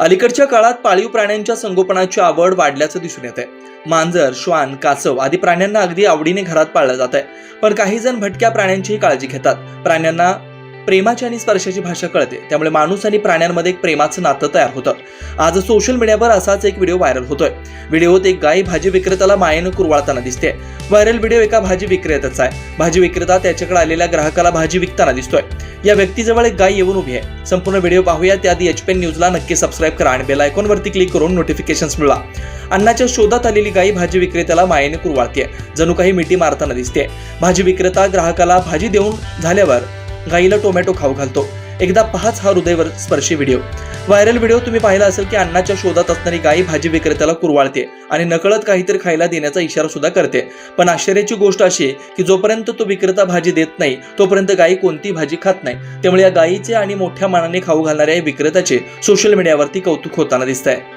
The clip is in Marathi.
अलीकडच्या काळात पाळीव प्राण्यांच्या संगोपनाची आवड वाढल्याचं दिसून येत आहे मांजर श्वान कासव आदी प्राण्यांना अगदी आवडीने घरात पाळलं जात आहे पण काही जण भटक्या प्राण्यांचीही काळजी घेतात. प्राण्यांना प्रेमाची आणि स्पर्शाची भाषा कळते. त्यामुळे माणूस आणि प्राण्यांमध्ये एक प्रेमाचं नातं तयार होतं. आज सोशल मीडियावर असाच एक व्हिडिओ व्हायरल होतोय. व्हिडिओत एक गाय भाजी विक्रेत्याला मायेनं कुरवाळताना दिसते व्हायरल व्हिडिओ एका भाजी विक्रेत्याचा आहे. भाजी विक्रेता त्याच्याकडे आलेल्या ग्राहकाला भाजी विकताना दिसतोय. या व्यक्तीजवळ एक गाय येऊन उभी आहे. संपूर्ण व्हिडिओ पाहूया. त्याआधी एच पेन न्यूजला नक्की सबस्क्राईब करा आणि बेल आयकॉनवरती क्लिक करून नोटिफिकेशन्स मिळवा. अन्नाच्या शोधात आलेली गायी भाजी विक्रेत्याला मायेने कुरवाळते जणू काही मिठी मारताना दिसते भाजी विक्रेता ग्राहकाला भाजी देऊन झाल्यावर गाईला टोमॅटो खाऊ घालतो. एकदा पहाच हा हृदयवर स्पर्शी व्हिडिओ. व्हायरल व्हिडिओ तुम्ही पाहिला असेल की अन्नाच्या शोधात असणारी गायी भाजी विक्रेत्याला कुरवाळते आणि नकळत काहीतरी खायला देण्याचा इशारा सुद्धा करते. पण आश्चर्याची गोष्ट अशी की जोपर्यंत तो विक्रेता भाजी देत नाही तोपर्यंत गायी कोणती भाजी खात नाही. त्यामुळे या गायीचे आणि मोठ्या मानाने खाऊ घालणाऱ्या या विक्रेत्याचे सोशल मीडियावरती कौतुक होताना दिसत आहे